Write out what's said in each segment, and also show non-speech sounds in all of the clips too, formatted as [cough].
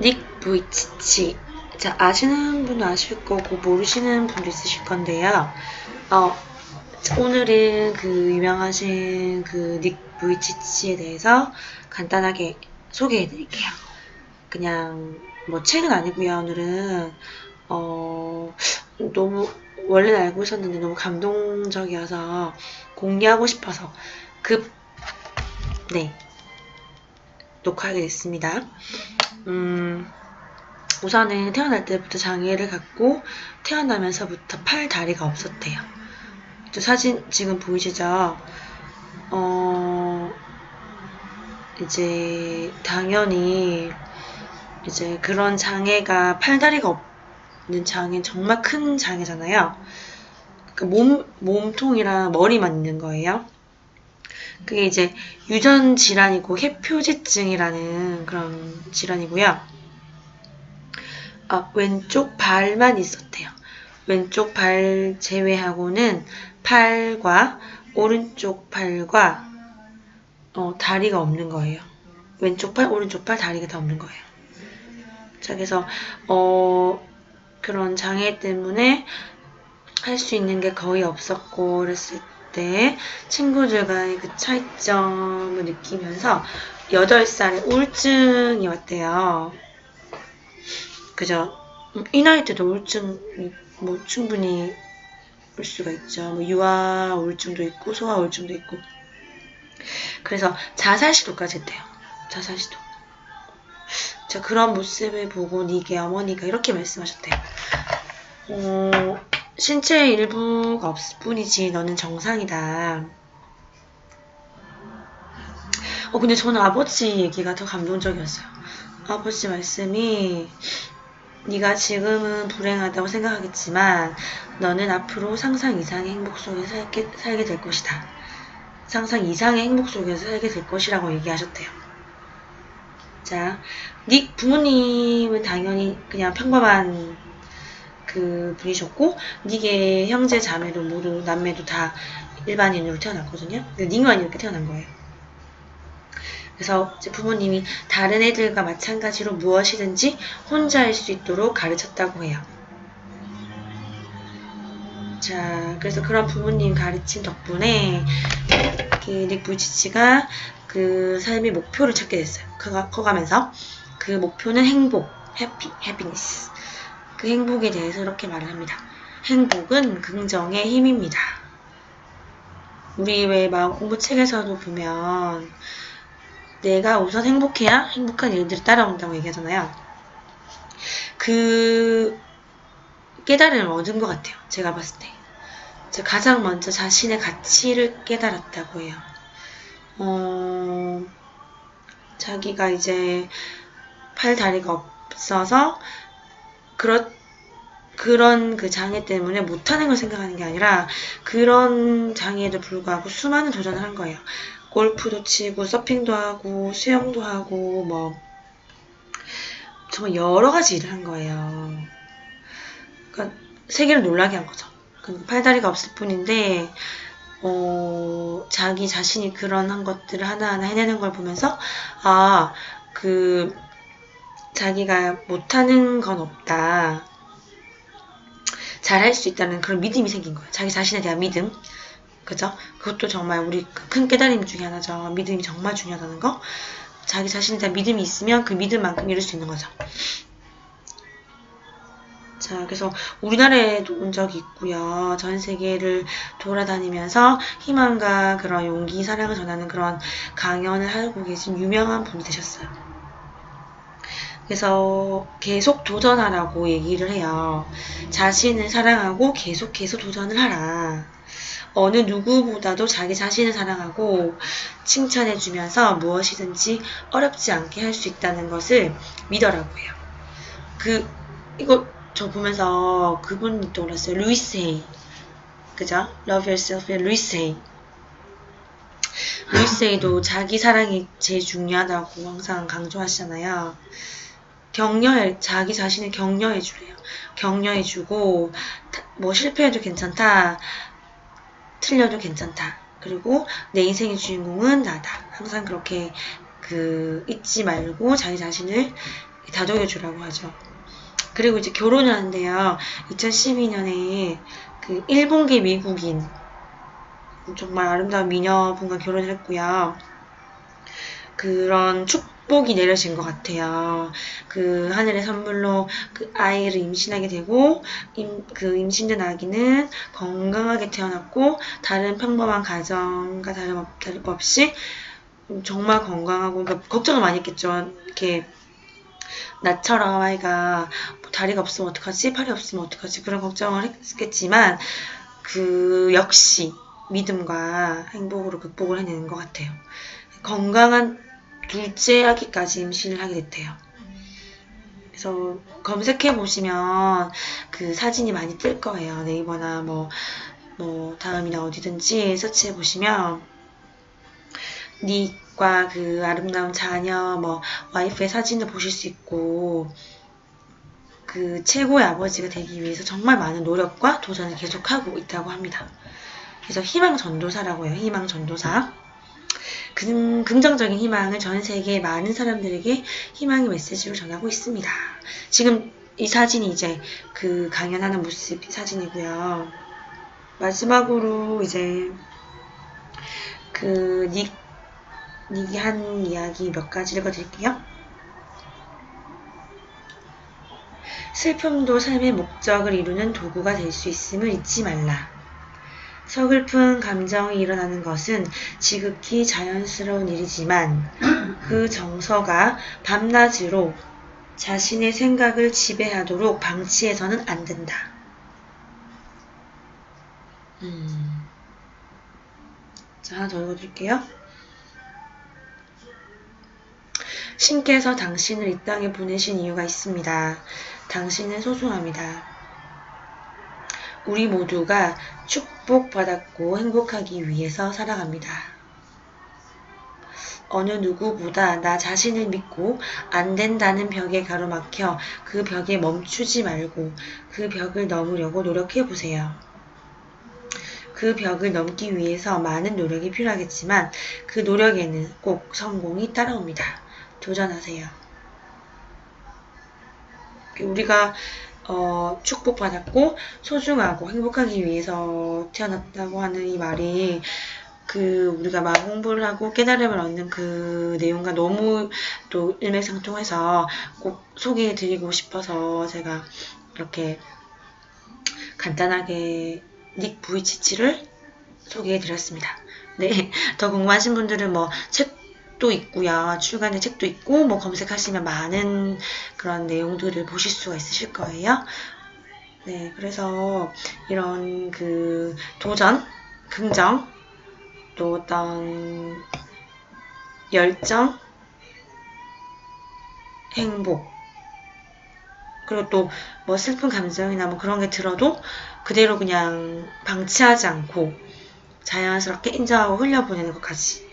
닉 부이치치. 자, 아시는 분은 아실 거고, 모르시는 분도 있으실 건데요. 어, 오늘은 그 유명하신 그 닉 부이치치에 대해서 간단하게 소개해 드릴게요. 그냥, 뭐, 책은 아니고요. 오늘은, 어, 너무, 원래는 알고 있었는데 너무 감동적이어서 공개하고 싶어서 급, 네, 녹화하게 됐습니다. 음, 우선은 태어날 때부터 장애를 갖고 태어나면서부터 팔 다리가 없었대요. 또 사진 지금 보이시죠? 어, 이제 당연히 이제 그런 장애가 팔 다리가 없는 장애 정말 큰 장애잖아요. 그 몸, 몸통이랑 머리만 있는 거예요. 그게 이제 유전 질환이고 해표지증이라는 그런 질환이고요. 아, 왼쪽 발만 있었대요. 왼쪽 발 제외하고는 팔과 오른쪽 팔과 어, 다리가 없는 거예요. 왼쪽 팔, 오른쪽 팔, 다리가 다 없는 거예요. 자, 그래서 어, 그런 장애 때문에 할 수 있는 게 거의 없었고 그랬을 때 친구들과의 그 차이점을 느끼면서 8살에 우울증이 왔대요. 그죠? 음, 이 나이 때도 우울증이 뭐 충분히 올 수가 있죠. 뭐 유아 우울증도 있고 소아 우울증도 있고. 그래서 자살 시도까지 했대요. 자살 시도. 자 그런 모습을 보고 니게 어머니가 이렇게 말씀하셨대요. 어, 신체의 일부가 없을 뿐이지 너는 정상이다. 어 근데 저는 아버지 얘기가 더 감동적이었어요. 아버지 말씀이 네가 지금은 불행하다고 생각하겠지만 너는 앞으로 상상 이상의 행복 속에 살게, 살게 될 것이다. 상상 이상의 행복 속에서 살게 될 것이라고 얘기하셨대요. 자, 닉 부모님은 당연히 그냥 평범한 그 분이셨고 닉의 형제 자매도 모두 남매도 다 일반인으로 태어났거든요. 닉만 이렇게 태어난 거예요. 그래서 부모님이 다른 애들과 마찬가지로 무엇이든지 혼자 할수 있도록 가르쳤다고 해요. 자, 그래서 그런 부모님 가르침 덕분에 닉 부이치치가 그 삶의 목표를 찾게 됐어요. 커가, 커가면서 그 목표는 행복, 해피, 해피니스. 그 행복에 대해서 이렇게 말을 합니다. 행복은 긍정의 힘입니다. 우리 왜 마음 공부 책에서도 보면 내가 우선 행복해야 행복한 일들이 따라온다고 얘기하잖아요. 그 깨달음을 얻은 것 같아요. 제가 봤을 때. 제가 가장 먼저 자신의 가치를 깨달았다고 해요. 어, 자기가 이제 팔 다리가 없어서 그렇 그런 그 장애 때문에 못하는 걸 생각하는 게 아니라 그런 장애에도 불구하고 수많은 도전을 한 거예요. 골프도 치고 서핑도 하고 수영도 하고 뭐 정말 여러 가지 일을 한 거예요. 그러니까 세계를 놀라게 한 거죠. 그러니까 팔다리가 없을 뿐인데 어, 자기 자신이 그런 한 것들을 하나하나 해내는 걸 보면서 아 그 자기가 못하는 건 없다. 잘할 수 있다는 그런 믿음이 생긴 거예요. 자기 자신에 대한 믿음. 그죠? 그것도 정말 우리 큰 깨달음 중에 하나죠. 믿음이 정말 중요하다는 거. 자기 자신에 대한 믿음이 있으면 그 믿음만큼 이룰 수 있는 거죠. 자, 그래서 우리나라에도 온 적이 있고요. 전 세계를 돌아다니면서 희망과 그런 용기, 사랑을 전하는 그런 강연을 하고 계신 유명한 분이 되셨어요. 그래서 계속 도전하라고 얘기를 해요. 자신을 사랑하고 계속해서 도전을 하라. 어느 누구보다도 자기 자신을 사랑하고 칭찬해주면서 무엇이든지 어렵지 않게 할 수 있다는 것을 믿어라고 해요. 그, 이거 저 보면서 그분이 떠올랐어요. 루이스 헤이. 그죠? Love Yourself의 루이스 헤이. 루이스 헤이도 자기 사랑이 제일 중요하다고 항상 강조하시잖아요. 격려해, 자기 자신을 격려해 주래요. 격려해 주고, 뭐 실패해도 괜찮다. 틀려도 괜찮다. 그리고 내 인생의 주인공은 나다. 항상 그렇게 그 잊지 말고 자기 자신을 다독여 주라고 하죠. 그리고 이제 결혼을 하는데요. 2012년에 그 일본계 미국인 정말 아름다운 미녀분과 결혼을 했고요. 그런 축복이 내려진 것 같아요. 그 하늘의 선물로 그 아이를 임신하게 되고 임, 그 임신된 아기는 건강하게 태어났고 다른 평범한 가정과 다름, 다름 없이 정말 건강하고 그러니까 걱정을 많이 했겠죠. 이렇게 나처럼 아이가 뭐 다리가 없으면 어떡하지? 팔이 없으면 어떡하지? 그런 걱정을 했겠지만 그 역시 믿음과 행복으로 극복을 해내는 것 같아요. 건강한 둘째 아기까지 임신을 하게 됐대요. 그래서 검색해 보시면 그 사진이 많이 뜰 거예요. 네이버나 뭐, 뭐, 다음이나 어디든지 서치해 보시면 닉과 그 아름다운 자녀, 뭐, 와이프의 사진도 보실 수 있고, 그 최고의 아버지가 되기 위해서 정말 많은 노력과 도전을 계속하고 있다고 합니다. 그래서 희망 전도사라고 해요. 희망 전도사. 긍, 긍정적인 희망을 전 세계 많은 사람들에게 희망의 메시지로 전하고 있습니다. 지금 이 사진이 이제 그 강연하는 모습 사진이고요. 마지막으로 이제 그 닉, 닉이 한 이야기 몇 가지 읽어드릴게요. 슬픔도 삶의 목적을 이루는 도구가 될 수 있음을 잊지 말라. 서글픈 감정이 일어나는 것은 지극히 자연스러운 일이지만 그 정서가 밤낮으로 자신의 생각을 지배하도록 방치해서는 안 된다. 음. 자, 하나 더 읽어줄게요. 신께서 당신을 이 땅에 보내신 이유가 있습니다. 당신은 소중합니다. 우리 모두가 축복받았고 행복하기 위해서 살아갑니다. 어느 누구보다 나 자신을 믿고 안 된다는 벽에 가로막혀 그 벽에 멈추지 말고 그 벽을 넘으려고 노력해 보세요. 그 벽을 넘기 위해서 많은 노력이 필요하겠지만 그 노력에는 꼭 성공이 따라옵니다. 도전하세요. 우리가 어, 축복받았고 소중하고 행복하기 위해서 태어났다고 하는 이 말이 그 우리가 막 공부를 하고 깨달음을 얻는 그 내용과 너무 또 일맥상통해서 꼭 소개해 드리고 싶어서 제가 이렇게 간단하게 닉 부이치치를 소개해 드렸습니다. 네, [laughs] 더 궁금하신 분들은 뭐 책도 있고요. 출간의 책도 있고 뭐 검색하시면 많은 그런 내용들을 보실 수가 있으실 거예요. 네, 그래서 이런 그 도전, 긍정, 또 어떤 열정, 행복, 그리고 또 뭐 슬픈 감정이나 뭐 그런 게 들어도 그대로 그냥 방치하지 않고 자연스럽게 인정하고 흘려보내는 것까지.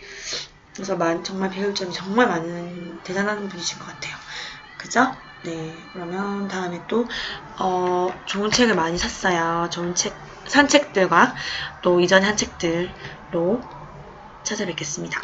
그래서 만, 정말 배울 점이 정말 많은 대단한 분이신 것 같아요. 그죠? 네. 그러면 다음에 또, 어, 좋은 책을 많이 샀어요. 좋은 책, 산 책들과 또 이전에 한 책들로 찾아뵙겠습니다.